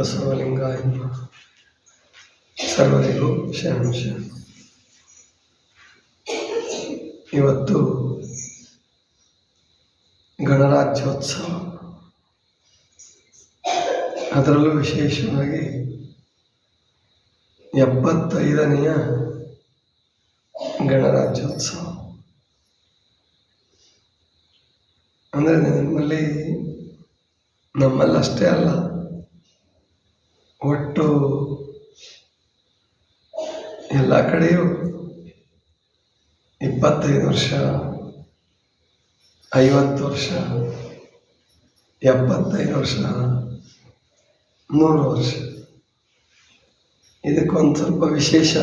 ಬಸವಲಿಂಗಾಯ. ಸರ್ವರಿಗೂ ಶರಣ ಇವತ್ತು ಗಣರಾಜ್ಯೋತ್ಸವ ಅದರಲ್ಲೂ ವಿಶೇಷವಾಗಿ ಎಪ್ಪತ್ತೈದನೆಯ ಗಣರಾಜ್ಯೋತ್ಸವ ಅಂದರೆ ನಮ್ಮಲ್ಲಿ ನಮ್ಮಲ್ಲಷ್ಟೇ ಅಲ್ಲ ಒಟ್ಟು ಎಲ್ಲ ಕಡೆಯೂ ಇಪ್ಪತ್ತೈದು ವರ್ಷ, ಐವತ್ತು ವರ್ಷ, ಎಪ್ಪತ್ತೈದು ವರ್ಷ, ನೂರು ವರ್ಷ. ಇದಕ್ಕೊಂದು ಸ್ವಲ್ಪ ವಿಶೇಷ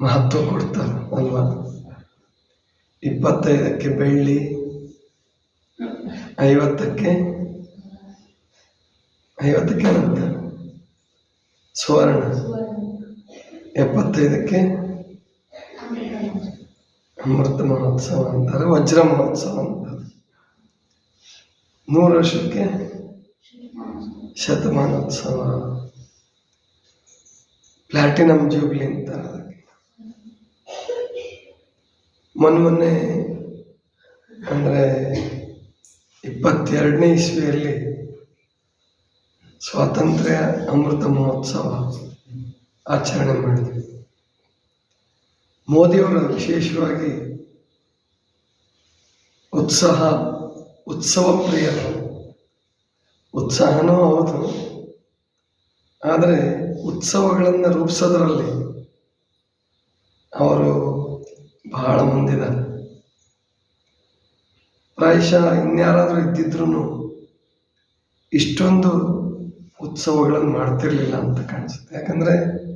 ಮಹತ್ವ ಕೊಡ್ತಾರೆ ಅಲ್ವಾ? ಇಪ್ಪತ್ತೈದಕ್ಕೆ ಬೆಳ್ಳಿ, ಐವತ್ತಕ್ಕೆ ಐವತ್ತಕ್ಕೆ ಅಂತ ಸುವರ್ಣ. ಎಪ್ಪತ್ತೈದಕ್ಕೆ ಅಮೃತ ಮಹೋತ್ಸವ ಅಂತಾರೆ, ವಜ್ರ ಮಹೋತ್ಸವ ಅಂತಾರೆ. ನೂರು ವರ್ಷಕ್ಕೆ ಶತಮಾನೋತ್ಸವ. ಪ್ಲಾಟಿನಮ್ ಜೂಬ್ಲಿ ಅಂತಾರೆ ಅದಕ್ಕೆ. ಮೊನ್ನೆ ಮೊನ್ನೆ ಅಂದರೆ ಇಪ್ಪತ್ತೆರಡನೇ ಇಸ್ವಿಯಲ್ಲಿ ಸ್ವಾತಂತ್ರ್ಯ ಅಮೃತ ಮಹೋತ್ಸವ ಆಚರಣೆ ಮಾಡಿದ್ವಿ. ಮೋದಿಯವರ ವಿಶೇಷವಾಗಿ ಉತ್ಸಾಹ, ಉತ್ಸವ ಪ್ರಿಯರು ಉತ್ಸಾಹನೂ ಹೌದು. ಆದರೆ ಉತ್ಸವಗಳನ್ನು ರೂಪಿಸೋದ್ರಲ್ಲಿ ಅವರು ಬಹಳ ಮುಂದಿದ್ದಾರೆ. ಪ್ರಾಯಶಃ ಇನ್ಯಾರಾದರೂ ಇದ್ದಿದ್ರು ಇಷ್ಟೊಂದು ಉತ್ಸವಗಳನ್ನು ಮಾಡ್ತಿರ್ಲಿಲ್ಲ ಅಂತ ಕಾಣಿಸುತ್ತೆ. ಯಾಕಂದರೆ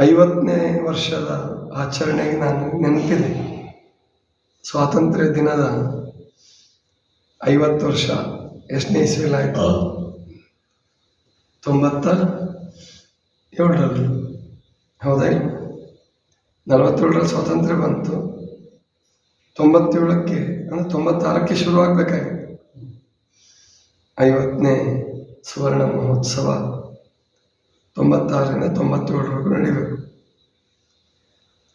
ಐವತ್ತನೇ ವರ್ಷದ ಆಚರಣೆಗೆ ನಾನು ನೆನಪಿದೆ. ಸ್ವಾತಂತ್ರ್ಯ ದಿನದ ಐವತ್ತು ವರ್ಷ ಎಷ್ಟನೇ ಇಸ್ವಿಲಾಯಿತು ತೊಂಬತ್ತ ಏಳರಲ್ಲಿ. ಹೌದಾ? ನಲವತ್ತೇಳರಲ್ಲಿ ಸ್ವಾತಂತ್ರ್ಯ ಬಂತು. ತೊಂಬತ್ತೇಳಕ್ಕೆ ಅಂದರೆ ತೊಂಬತ್ತಾರಕ್ಕೆ ಶುರುವಾಗಬೇಕಾಗಿತ್ತು. ಐವತ್ತನೇ ಸುವರ್ಣ ಮಹೋತ್ಸವ ತೊಂಬತ್ತಾರರಿಂದ ತೊಂಬತ್ತೇಳರವರೆಗೂ ನಡೀಬೇಕು.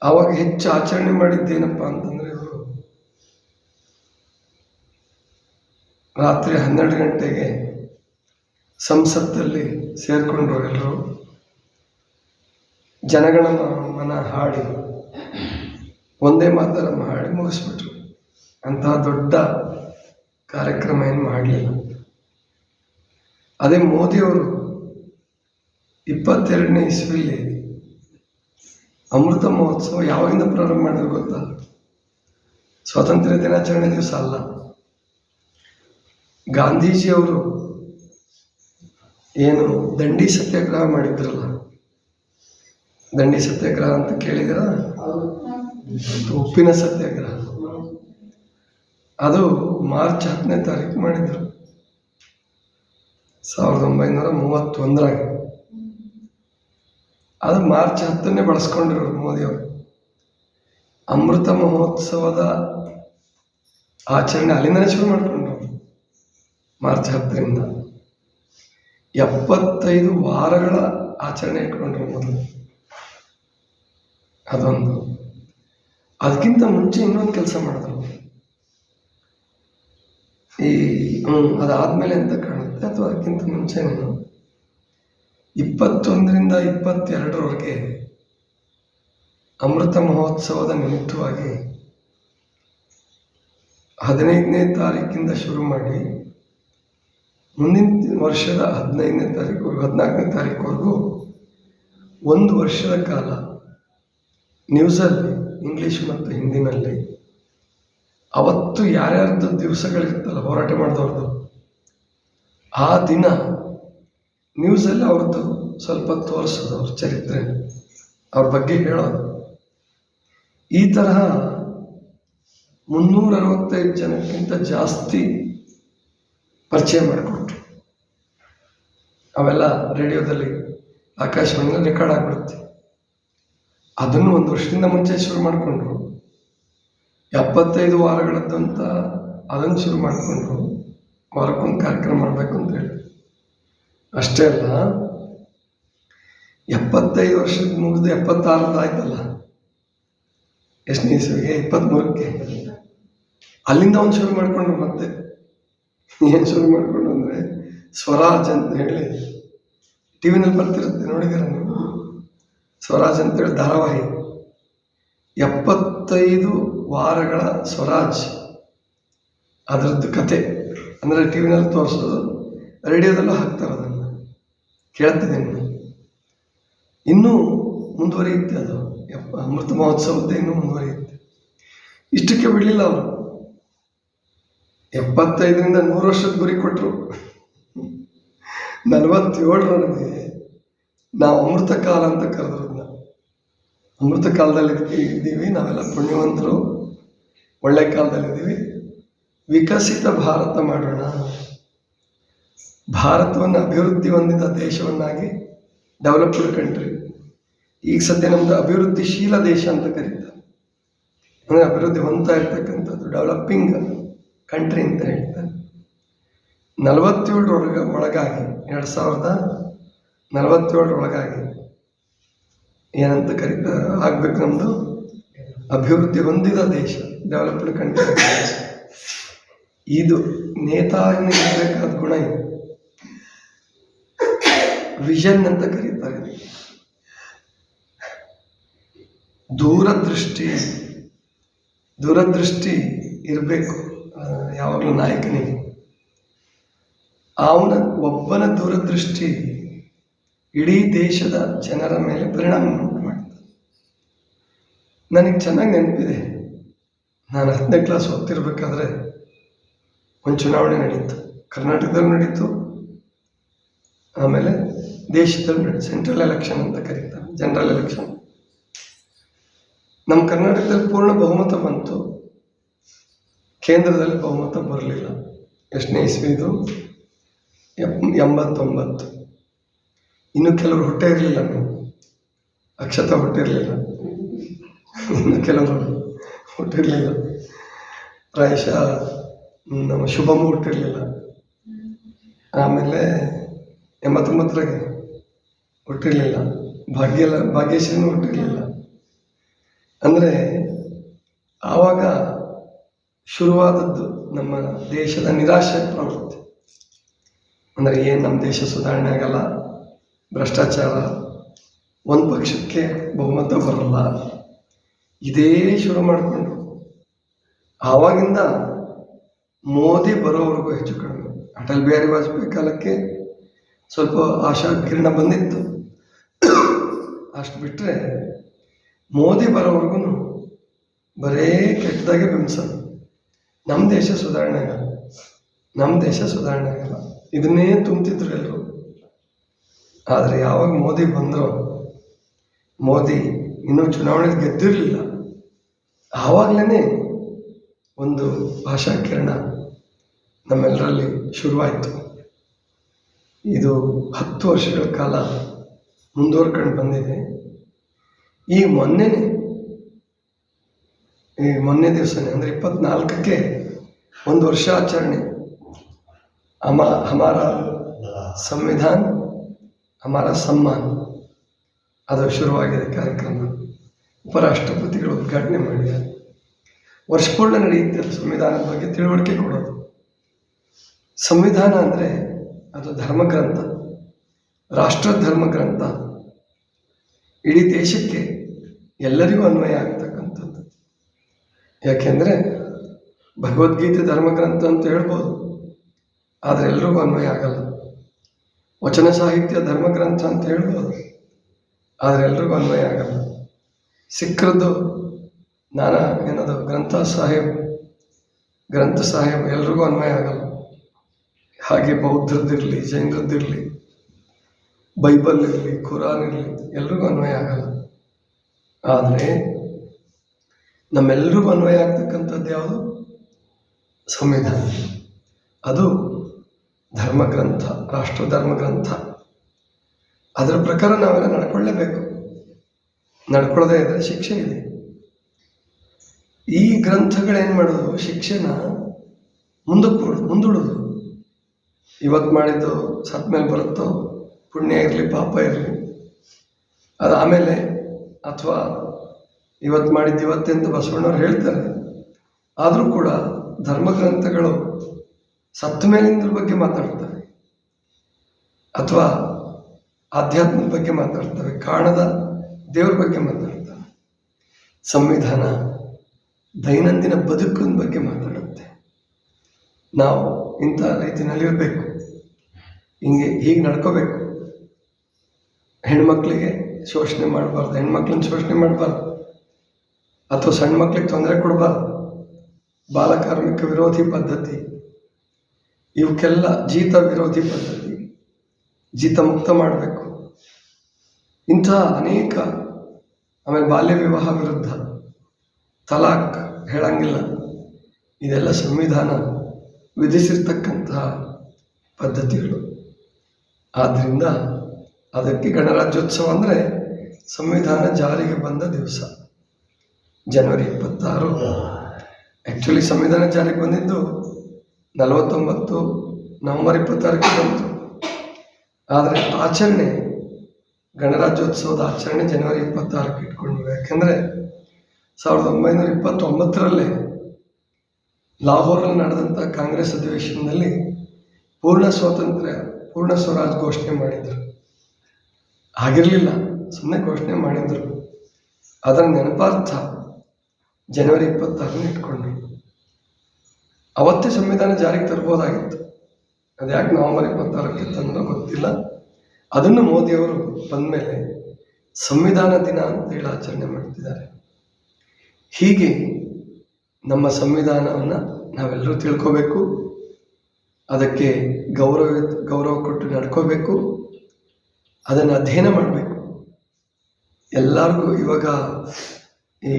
ಆವಾಗ ಹೆಚ್ಚು ಆಚರಣೆ ಮಾಡಿದ್ದೇನಪ್ಪ ಅಂತಂದರೆ ಇವರು ರಾತ್ರಿ ಹನ್ನೆರಡು ಗಂಟೆಗೆ ಸಂಸತ್ತಲ್ಲಿ ಸೇರಿಕೊಂಡ್ರು ಎಲ್ಲರೂ ಜನಗಣ ಮನ ಹಾಡಿ, ಒಂದೇ ಮಾತರಮ್ಮ ಹಾಡಿ ಮುಗಿಸ್ಬಿಟ್ರು. ಅಂತಹ ದೊಡ್ಡ ಕಾರ್ಯಕ್ರಮ ಏನು ಮಾಡಲಿಲ್ಲ. ಅದೇ ಮೋದಿಯವರು ಇಪ್ಪತ್ತೆರಡನೇ ಇಸ್ವಿಲಿ ಅಮೃತ ಮಹೋತ್ಸವ ಯಾವಾಗಿಂದ ಪ್ರಾರಂಭ ಮಾಡಿದ್ರು ಗೊತ್ತಾ? ಸ್ವಾತಂತ್ರ್ಯ ದಿನಾಚರಣೆ ದಿವಸ ಅಲ್ಲ. ಗಾಂಧೀಜಿಯವರು ಏನು ದಂಡಿ ಸತ್ಯಾಗ್ರಹ ಮಾಡಿದ್ರಲ್ಲ? ದಂಡಿ ಸತ್ಯಾಗ್ರಹ ಅಂತ ಕೇಳಿದಿರ ಉಪ್ಪಿನ ಸತ್ಯಾಗ್ರಹ. ಅದು ಮಾರ್ಚ್ ಹತ್ತನೇ ತಾರೀಕು ಮಾಡಿದ್ರು. ಸಾವಿರದ ಒಂಬೈನೂರ ಮೂವತ್ತೊಂದರಾಗ ಅದು ಮಾರ್ಚ್ ಹತ್ತನ್ನೇ ಬಳಸ್ಕೊಂಡಿರೋರು ಮೋದಿಯವರು. ಅಮೃತ ಮಹೋತ್ಸವದ ಆಚರಣೆ ಅಲ್ಲಿಂದನೇ ಶುರು ಮಾಡಿಕೊಂಡ್ರು. ಮಾರ್ಚ್ ಹತ್ತರಿಂದ. ಎಪ್ಪತ್ತೈದು ವಾರಗಳ ಆಚರಣೆ ಇಟ್ಕೊಂಡ್ರು ಮೊದಲು ಅದೊಂದು. ಅದಕ್ಕಿಂತ ಮುಂಚೆ ಇನ್ನೊಂದು ಕೆಲಸ ಮಾಡಿದ್ರು. ಈ ಅದಾದ್ಮೇಲೆ ಅಂತ ಕಾಣುತ್ತೆ? ಅಥವಾ ಅದಕ್ಕಿಂತ ಮುಂಚೆನೇನು ಇಪ್ಪತ್ತೊಂದರಿಂದ ಇಪ್ಪತ್ತೆರಡರವರೆಗೆ ಅಮೃತ ಮಹೋತ್ಸವದ ನಿಮಿತ್ತವಾಗಿ ಹದಿನೈದನೇ ತಾರೀಕಿಂದ ಶುರು ಮಾಡಿ ಮುಂದಿನ ವರ್ಷದ ಹದಿನೈದನೇ ತಾರೀಕು, ಹದಿನಾಲ್ಕನೇ ತಾರೀಕುವರೆಗೂ ಒಂದು ವರ್ಷದ ಕಾಲ, ನ್ಯೂಸಲ್ಲಿ, ಇಂಗ್ಲೀಷ್ ಮತ್ತು ಹಿಂದಿನಲ್ಲಿ ಅವತ್ತು ಯಾರ್ಯಾರ್ದು ದಿವಸಗಳಿರ್ತಲ್ಲ ಹೋರಾಟ ಮಾಡಿದವ್ರದ್ದು? ಆ ದಿನ ನ್ಯೂಸಲ್ಲಿ ಅವ್ರದ್ದು ಸ್ವಲ್ಪ ತೋರಿಸೋದು ಅವ್ರ ಚರಿತ್ರೆ, ಅವ್ರ ಬಗ್ಗೆ ಹೇಳೋದು. ಈ ತರಹ ಮುನ್ನೂರ ಅರವತ್ತೈದು ಜನಕ್ಕಿಂತ ಜಾಸ್ತಿ ಪರಿಚಯ ಮಾಡಿಕೊಟ್ರು. ಅವೆಲ್ಲ ರೇಡಿಯೋದಲ್ಲಿ, ಆಕಾಶವಾಣಿಯಲ್ಲಿ ರೆಕಾರ್ಡ್ ಆಗ್ಬಿಡುತ್ತೆ. ಅದನ್ನು ಒಂದು ವರ್ಷದಿಂದ ಮುಂಚೆ ಶುರು ಮಾಡಿಕೊಂಡ್ರು. ಎಪ್ಪತ್ತೈದು ವಾರಗಳದ್ದಂತ ಅದನ್ನು ಶುರು ಮಾಡಿಕೊಂಡ್ರು ವಾರಕ್ಕೊಂದು ಕಾರ್ಯಕ್ರಮ ಮಾಡಬೇಕು ಅಂತ ಹೇಳಿ. ಅಷ್ಟೇ ಅಲ್ಲ, ಎಪ್ಪತ್ತೈದು ವರ್ಷಕ್ಕೆ ಮುಗಿದು ಎಪ್ಪತ್ತಾರದ್ದು ಆಯ್ತಲ್ಲ? ಎಷ್ಟನೇ ಇಸ್ವಿಗೆ ಇಪ್ಪತ್ತ್ಮೂರಕ್ಕೆ ಅಲ್ಲಿಂದ ಒಂದು ಶುರು ಮಾಡಿಕೊಂಡ್ರು ಮತ್ತೆ. ಏನು ಶುರು ಮಾಡಿಕೊಂಡು ಅಂದರೆ ಸ್ವರಾಜ್ ಅಂತ ಹೇಳಿ ಟಿ ವಿನಲ್ಲಿ ಬರ್ತಿರುತ್ತೆ, ನೋಡಿದ್ದೀರ ನೀವು? ಸ್ವರಾಜ್ ಅಂತೇಳಿ ಧಾರಾವಾಹಿ. ಎಪ್ಪತ್ತೈದು ವಾರಗಳ ಸ್ವರಾಜ್ ಅದರದ್ದು ಕತೆ. ಅಂದರೆ ಟಿ ವಿನಲ್ಲಿ ತೋರಿಸೋದು. ರೇಡಿಯೋದಲ್ಲೂ ಹಾಕ್ತಾರೆ ಅದನ್ನು. ಕೇಳ್ತಿದ್ದೀನಿ ನಾನು. ಇನ್ನೂ ಮುಂದುವರಿಯುತ್ತೆ ಅದು. ಯಪ್ಪ, ಅಮೃತ ಮಹೋತ್ಸವದ್ದೇ ಇನ್ನೂ ಮುಂದುವರಿಯುತ್ತೆ. ಇಷ್ಟಕ್ಕೆ ಬಿಡಲಿಲ್ಲ ಅವರು. ಎಪ್ಪತ್ತೈದರಿಂದ ನೂರು ವರ್ಷದ ಗುರಿ ಕೊಟ್ಟರು ನಲವತ್ತೇಳರವರೆಗೆ ನಾವು ಅಮೃತ ಕಾಲ ಅಂತ ಕರೆದ್ರು ಅಮೃತ ಕಾಲದಲ್ಲಿ ಇದ್ದೀವಿ, ನಾವೆಲ್ಲ ಪುಣ್ಯವಂತರು. ಒಳ್ಳೆ ಕಾಲದಲ್ಲಿದ್ದೀವಿ. ವಿಕಸಿತ ಭಾರತ ಮಾಡೋಣ. ಭಾರತವನ್ನು ಅಭಿವೃದ್ಧಿ ಹೊಂದಿದ ದೇಶವನ್ನಾಗಿ ಡೆವಲಪ್ಡ್ ಕಂಟ್ರಿ ಈಗ ಸದ್ಯ ನಮ್ಮದು ಅಭಿವೃದ್ಧಿಶೀಲ ದೇಶ ಅಂತ ಕರೀತಾರೆ. ಅಂದರೆ ಅಭಿವೃದ್ಧಿ ಹೊಂದ್ತಾ ಇರ್ತಕ್ಕಂಥದ್ದು ಡೆವಲಪಿಂಗ್ ಕಂಟ್ರಿ ಅಂತ ಹೇಳ್ತಾರೆ. ನಲವತ್ತೇಳರೊಳಗ ಒಳಗಾಗಿ, ಎರಡು ಸಾವಿರದ ನಲವತ್ತೇಳರೊಳಗಾಗಿ ಏನಂತ ಕರೀತಾ ಆಗ್ಬೇಕು ನಮ್ಮದು ಅಭಿವೃದ್ಧಿ ಹೊಂದಿದ ದೇಶ ಡೆವಲಪ್ಡ್ ಕಂಟ್ರಿ ಇದು ನೇತಾರನಿಗೆ ಇರಬೇಕಾದ ಗುಣ ಇದು. ವಿಷನ್ ಅಂತ ಕರೀತಾರೆ. ದೂರದೃಷ್ಟಿ ದೂರದೃಷ್ಟಿ ಇರಬೇಕು. ಯಾವಾಗಲೂ ನಾಯಕನಿಗೆ. ಅವನ, ಒಬ್ಬನ ದೂರದೃಷ್ಟಿ ಇಡೀ ದೇಶದ ಜನರ ಮೇಲೆ ಪರಿಣಾಮ. ನನಗೆ ಚೆನ್ನಾಗಿ ನೆನಪಿದೆ. ನಾನು ಹತ್ತನೇ ಕ್ಲಾಸ್ ಓದ್ತಿರ್ಬೇಕಾದ್ರೆ ಒಂದು ಚುನಾವಣೆ ನಡೀತು. ಕರ್ನಾಟಕದಲ್ಲಿ ನಡೀತು. ಆಮೇಲೆ ದೇಶದಲ್ಲಿ ನಡೀತು. ಸೆಂಟ್ರಲ್ ಎಲೆಕ್ಷನ್ ಅಂತ ಕರೀತಾರೆ. ಜನರಲ್ ಎಲೆಕ್ಷನ್ ನಮ್ಮ ಕರ್ನಾಟಕದಲ್ಲಿ ಪೂರ್ಣ ಬಹುಮತ ಬಂತು. ಕೇಂದ್ರದಲ್ಲಿ ಬಹುಮತ ಬರಲಿಲ್ಲ. ಎಷ್ಟನೇ ಇಸ್ವಿದು ಎಂಬತ್ತೊಂಬತ್ತು. ಇನ್ನು ಕೆಲವರು ಹೊಟ್ಟೆ ಇರಲಿಲ್ಲ ನಾವು. ಅಕ್ಷತ ಹುಟ್ಟಿರಲಿಲ್ಲ. ಕೆಲವರು ಹುಟ್ಟಿರಲಿಲ್ಲ. ಪ್ರಾಯಶಃ ನಮ್ಮ ಶುಭಮು ಹುಟ್ಟಿರಲಿಲ್ಲ. ಆಮೇಲೆ ಎಂಬತ್ತೊಂಬತ್ತರಾಗೆ ಹುಟ್ಟಿರಲಿಲ್ಲ. ಭಾಗ್ಯ ಭಾಗ್ಯಶ್ರೀನೂ ಹುಟ್ಟಿರಲಿಲ್ಲ. ಅಂದರೆ ಆವಾಗ ಶುರುವಾದದ್ದು ನಮ್ಮ ದೇಶದ ನಿರಾಶೆ ಪ್ರವೃತ್ತಿ. ಅಂದರೆ ಏನು ನಮ್ಮ ದೇಶ ಸುಧಾರಣೆ ಆಗಲ್ಲ, ಭ್ರಷ್ಟಾಚಾರ, ಒಂದು ಪಕ್ಷಕ್ಕೆ ಬಹುಮತ ಬರಲ್ಲ. ಇದೇ ಶುರು ಮಾಡಿಕೊಂಡು. ಆವಾಗಿಂದ ಮೋದಿ ಬರೋವರೆಗೂ ಹೆಚ್ಚು ಕಡಿಮೆ. ಅಟಲ್ ಬಿಹಾರಿ ವಾಜಪೇಯಿ ಕಾಲಕ್ಕೆ ಸ್ವಲ್ಪ ಆಶಾ ಕಿರಣ ಬಂದಿತ್ತು. ಅಷ್ಟು ಬಿಟ್ಟರೆ ಮೋದಿ ಬರೋವರೆಗೂ ಬರೇ ಕೆಟ್ಟದಾಗೆ ಬಿಂಬಿಸೋದು ನಮ್ಮ ದೇಶ ಸುಧಾರಣೆ ಆಗಲ್ಲ. ನಮ್ಮ ದೇಶ ಸುಧಾರಣೆ ಆಗಲ್ಲ. ಇದನ್ನೇ ತುಂಬ್ತಿದ್ರು ಎಲ್ಲರೂ ಆದರೆ ಯಾವಾಗ ಮೋದಿ ಬಂದರೋ, ಮೋದಿ ಇನ್ನೂ ಚುನಾವಣೆ ಗೆದ್ದಿರಲಿಲ್ಲ. ಆವಾಗಲೇ ಒಂದು ಭಾಷಾ ಕಿರಣ ನಮ್ಮೆಲ್ಲರಲ್ಲಿ ಶುರುವಾಯಿತು. ಇದು ಹತ್ತು ವರ್ಷಗಳ ಕಾಲ ಮುಂದುವರ್ಕೊಂಡು ಬಂದಿದೆ. ಈ ಮೊನ್ನೆ ಈ ಮೊನ್ನೆ ದಿವಸನೇ, ಅಂದರೆ ಇಪ್ಪತ್ನಾಲ್ಕಕ್ಕೆ ಒಂದು ವರ್ಷ ಆಚರಣೆ. ಅಮ, ಹಮಾರ ಸಂವಿಧಾನ, ಹಮಾರ ಸಮ್ಮಾನ್. ಅದು ಶುರುವಾಗಿದೆ ಕಾರ್ಯಕ್ರಮ. ಉಪರಾಷ್ಟ್ರಪತಿಗಳು ಉದ್ಘಾಟನೆ ಮಾಡಿದ್ದಾರೆ. ವರ್ಷಪೂರ್ಣ ನಡೆಯುತ್ತೆ ಅದು ಸಂವಿಧಾನದ ಬಗ್ಗೆ ತಿಳುವಳಿಕೆ ಕೊಡೋದು. ಸಂವಿಧಾನ ಅಂದರೆ ಅದು ಧರ್ಮಗ್ರಂಥ ರಾಷ್ಟ್ರ ಧರ್ಮಗ್ರಂಥ ಇಡೀ ದೇಶಕ್ಕೆ ಎಲ್ಲರಿಗೂ ಅನ್ವಯ ಆಗ್ತಕ್ಕಂಥದ್ದು. ಯಾಕೆಂದರೆ ಭಗವದ್ಗೀತೆ ಧರ್ಮಗ್ರಂಥ ಅಂತ ಹೇಳ್ಬೋದು. ಆದರೆ ಎಲ್ರಿಗೂ ಅನ್ವಯ ಆಗಲ್ಲ. ವಚನ ಸಾಹಿತ್ಯ ಧರ್ಮಗ್ರಂಥ ಅಂತ ಹೇಳ್ಬೋದು. ಆದರೆ ಎಲ್ರಿಗೂ ಅನ್ವಯ ಆಗಲ್ಲ. ಸಿಖ್ರದ್ದು ನಾನಾ ಏನದು ಗ್ರಂಥ ಸಾಹೇಬ್ ಗ್ರಂಥ ಸಾಹೇಬ್ ಎಲ್ರಿಗೂ ಅನ್ವಯ ಆಗಲ್ಲ. ಹಾಗೆ ಬೌದ್ಧರದ್ದಿರಲಿ ಜೈನರದ್ದಿರಲಿ ಬೈಬಲ್ ಇರಲಿ, ಖುರಾನ್ ಇರಲಿ ಎಲ್ರಿಗೂ ಅನ್ವಯ ಆಗಲ್ಲ. ಆದರೆ ನಮ್ಮೆಲ್ಲರಿಗೂ ಅನ್ವಯ ಆಗ್ತಕ್ಕಂಥದ್ದು ಯಾವುದು? ಸಂವಿಧಾನ. ಅದು ಧರ್ಮಗ್ರಂಥ ರಾಷ್ಟ್ರ ಧರ್ಮಗ್ರಂಥ ಅದರ ಪ್ರಕಾರ ನಾವೆಲ್ಲ ನಡ್ಕೊಳ್ಳೇಬೇಕು. ನಡ್ಕೊಳ್ಳದೇ ಇದ್ದರೆ ಶಿಕ್ಷೆ ಇದೆ. ಈ ಗ್ರಂಥಗಳೇನು ಮಾಡೋದು? ಶಿಕ್ಷೆನ ಮುಂದಕ್ಕೆ ಮುಂದೂಡೋದು. ಇವತ್ತು ಮಾಡಿದ್ದು ಸತ್ ಮೇಲೆ ಬರುತ್ತೋ, ಪುಣ್ಯ ಇರಲಿ, ಪಾಪ ಇರಲಿ. ಅದು ಆಮೇಲೆ ಅಥವಾ ಇವತ್ತು ಮಾಡಿದ್ದು ಇವತ್ತೇ ಅಂತ ಬಸವಣ್ಣವ್ರು ಹೇಳ್ತಾರೆ. ಆದರೂ ಕೂಡ ಧರ್ಮಗ್ರಂಥಗಳು ಸತ್ತ ಮೇಲಿಂದ್ರ ಬಗ್ಗೆ ಮಾತಾಡ್ತವೆ. ಅಥವಾ ಆಧ್ಯಾತ್ಮದ ಬಗ್ಗೆ ಮಾತಾಡ್ತವೆ. ಕಾಣದ ದೇವ್ರ ಬಗ್ಗೆ ಮಾತಾಡ್ತಾನೆ ಸಂವಿಧಾನ ದೈನಂದಿನ ಬದುಕಿನ ಬಗ್ಗೆ ಮಾತಾಡುತ್ತೆ. ನಾವು ಇಂಥ ರೀತಿಯಲ್ಲಿ ಇರಬೇಕು ಹಿಂಗೆ ಹೀಗೆ ನಡ್ಕೋಬೇಕು. ಹೆಣ್ಮಕ್ಳಿಗೆ ಶೋಷಣೆ ಮಾಡಬಾರ್ದು, ಹೆಣ್ಮಕ್ಳನ್ನ ಶೋಷಣೆ ಮಾಡಬಾರ್ದು, ಅಥವಾ ಸಣ್ಣ ಮಕ್ಳಿಗೆ ತೊಂದರೆ ಕೊಡಬಾರ್ದು. ಬಾಲಕಾರ್ಮಿಕ ವಿರೋಧಿ ಪದ್ಧತಿ, ಇವಕ್ಕೆಲ್ಲ ಜೀತ ವಿರೋಧಿ ಪದ್ಧತಿ, ಜೀತ ಮುಕ್ತ ಮಾಡಬೇಕು. ಇಂಥ ಅನೇಕ ಆಮೇಲೆ ಬಾಲ್ಯ ವಿವಾಹ ವಿರುದ್ಧ ತಲಾಕ್ ಹೇಳಂಗಿಲ್ಲ. ಇದೆಲ್ಲ ಸಂವಿಧಾನ ವಿಧಿಸಿರ್ತಕ್ಕಂತಹ ಪದ್ಧತಿಗಳು. ಆದ್ದರಿಂದ ಅದಕ್ಕೆ ಗಣರಾಜ್ಯೋತ್ಸವ ಅಂದರೆ ಸಂವಿಧಾನ ಜಾರಿಗೆ ಬಂದ ದಿವಸ, ಜನವರಿ ಇಪ್ಪತ್ತಾರು. ಆ್ಯಕ್ಚುಲಿ ಸಂವಿಧಾನ ಜಾರಿಗೆ ಬಂದಿದ್ದು ನಲವತ್ತೊಂಬತ್ತು ನವಂಬರ್ ಇಪ್ಪತ್ತಾರಕ್ಕೆ ಬಂತು. ಆದರೆ ಆಚರಣೆ ಗಣರಾಜ್ಯೋತ್ಸವದ ಆಚರಣೆ ಜನವರಿ ಇಪ್ಪತ್ತಾರಕ್ಕೆ ಇಟ್ಕೊಂಡ್ವಿ. ಯಾಕೆಂದರೆ ಸಾವಿರದ ಒಂಬೈನೂರ ಇಪ್ಪತ್ತೊಂಬತ್ತರಲ್ಲಿ ಲಾಹೋರಲ್ಲಿ ನಡೆದಂಥ ಕಾಂಗ್ರೆಸ್ ಅಧಿವೇಶನದಲ್ಲಿ ಪೂರ್ಣ ಸ್ವಾತಂತ್ರ್ಯ, ಪೂರ್ಣ ಸ್ವರಾಜ್ ಘೋಷಣೆ ಮಾಡಿದರು. ಆಗಿರಲಿಲ್ಲ ಸುಮ್ಮನೆ ಘೋಷಣೆ ಮಾಡಿದರು. ಅದರ ನೆನಪಾರ್ಥ ಜನವರಿ ಇಪ್ಪತ್ತಾರನ್ನು ಇಟ್ಕೊಂಡ್ರು. ಅವತ್ತೇ ಸಂವಿಧಾನ ಜಾರಿಗೆ ತರ್ಬೋದಾಗಿತ್ತು. ಅದು ಯಾಕೆ ನವೆಂಬರ್ ಇಪ್ಪತ್ತಾರಕ್ಕೆ ತಂದೋ ಗೊತ್ತಿಲ್ಲ. ಅದನ್ನು ಮೋದಿಯವರು ಬಂದಮೇಲೆ ಸಂವಿಧಾನ ದಿನ ಅಂತ ಹೇಳಿ ಆಚರಣೆ ಮಾಡ್ತಿದ್ದಾರೆ. ಹೀಗೆ ನಮ್ಮ ಸಂವಿಧಾನವನ್ನು ನಾವೆಲ್ಲರೂ ತಿಳ್ಕೋಬೇಕು. ಅದಕ್ಕೆ ಗೌರವ ಗೌರವ ಕೊಟ್ಟು ನಡ್ಕೋಬೇಕು. ಅದನ್ನು ಅಧ್ಯಯನ ಮಾಡಬೇಕು. ಎಲ್ಲರಿಗೂ ಇವಾಗ ಈ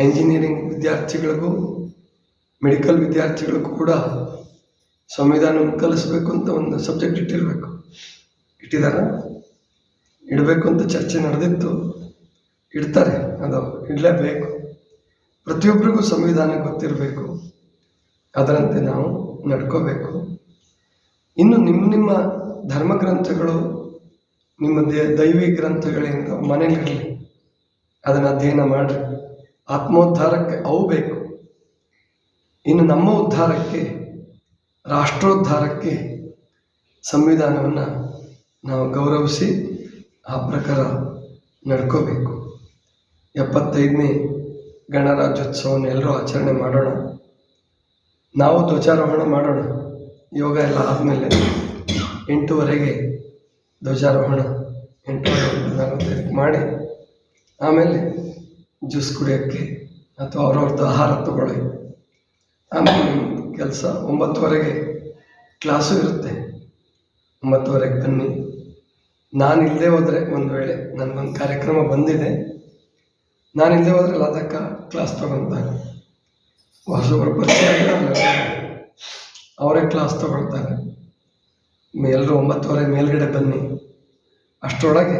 ಎಂಜಿನಿಯರಿಂಗ್ ವಿದ್ಯಾರ್ಥಿಗಳಿಗೂ ಮೆಡಿಕಲ್ ವಿದ್ಯಾರ್ಥಿಗಳಿಗೂ ಕೂಡ ಸಂವಿಧಾನವನ್ನು ಕಲಿಸ್ಬೇಕು ಅಂತ ಒಂದು ಸಬ್ಜೆಕ್ಟ್ ಇಟ್ಟಿರಬೇಕು. ಇಟ್ಟಿದಾರ ಇಡಬೇಕು ಅಂತ ಚರ್ಚೆ ನಡೆದಿತ್ತು. ಇಡ್ತಾರೆ, ಅದು ಇಡಲೇಬೇಕು. ಪ್ರತಿಯೊಬ್ಬರಿಗೂ ಸಂವಿಧಾನ ಗೊತ್ತಿರಬೇಕು. ಅದರಂತೆ ನಾವು ನಡ್ಕೋಬೇಕು. ಇನ್ನು ನಿಮ್ಮ ನಿಮ್ಮ ಧರ್ಮ ಗ್ರಂಥಗಳು ನಿಮ್ಮ ದೇ, ದೈವಿ ಗ್ರಂಥಗಳಿಂದ ಮನೇಲಿರಲಿ ಅದನ್ನು ಅಧ್ಯಯನ ಮಾಡಿರಿ. ಆತ್ಮೋದ್ಧಾರಕ್ಕೆ ಅವು ಬೇಕು. ಇನ್ನು ನಮ್ಮ ಉದ್ಧಾರಕ್ಕೆ, ರಾಷ್ಟ್ರೋದ್ಧಾರಕ್ಕೆ ಸಂವಿಧಾನವನ್ನು ನಾವು ಗೌರವಿಸಿ ಆ ಪ್ರಕಾರ ನಡ್ಕೋಬೇಕು. ಎಪ್ಪತ್ತೈದನೇ ಗಣರಾಜ್ಯೋತ್ಸವವನ್ನು ಎಲ್ಲರೂ ಆಚರಣೆ ಮಾಡೋಣ. ನಾವು ಧ್ವಜಾರೋಹಣ ಮಾಡೋಣ. ಯೋಗ ಎಲ್ಲ ಆದಮೇಲೆ ಎಂಟೂವರೆಗೆ ಧ್ವಜಾರೋಹಣ ಎಂಟೂವರೆ ಮಾಡಿ, ಆಮೇಲೆ ಜ್ಯೂಸ್ ಕುಡಿಯೋಕ್ಕೆ ಅಥವಾ ಅವ್ರವ್ರದ್ದು ಆಹಾರ ತಗೊಳ್ಳಿ. ಆಮೇಲೆ ಕೆಲಸ ಒಂಬತ್ತುವರೆಗೆ ಕ್ಲಾಸು ಇರುತ್ತೆ. ಒಂಬತ್ತುವರೆಗೆ ಬನ್ನಿ. ನಾನು ಇಲ್ಲದೆ ಹೋದರೆ ಒಂದು ವೇಳೆ ನನಗೊಂದು ಕಾರ್ಯಕ್ರಮ ಬಂದಿದೆ, ನಾನು ಇಲ್ಲದೆ ಹೋದರೆ ಲತಕ್ಕ ಕ್ಲಾಸ್ ತಗೊತಾರೆ ಹೊಸಬ್ರು ಪರಿಚಯ ಅವರೇ ಕ್ಲಾಸ್ ತಗೊಳ್ತಾರೆ. ಎಲ್ಲರೂ ಒಂಬತ್ತುವರೆ ಮೇಲ್ಗಡೆ ಬನ್ನಿ. ಅಷ್ಟರೊಳಗೆ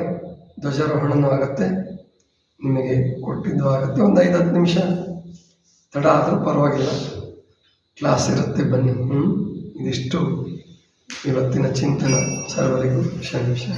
ಧ್ವಜಾರೋಹಣನೂ ಆಗುತ್ತೆ. ನಿಮಗೆ ಕೊಟ್ಟಿದ್ದು ಆಗುತ್ತೆ. ಒಂದು ಐದು ಹತ್ತು ನಿಮಿಷ ತಡ ಆದರೂ ಪರವಾಗಿಲ್ಲ. ಕ್ಲಾಸ್ ಇರುತ್ತೆ, ಬನ್ನಿ. ಹ್ಞೂ ಇದಿಷ್ಟು. ಇವತ್ತಿನ ಚಿಂತನ ಸರ್ವರಿಗೂ ವಿಷಯ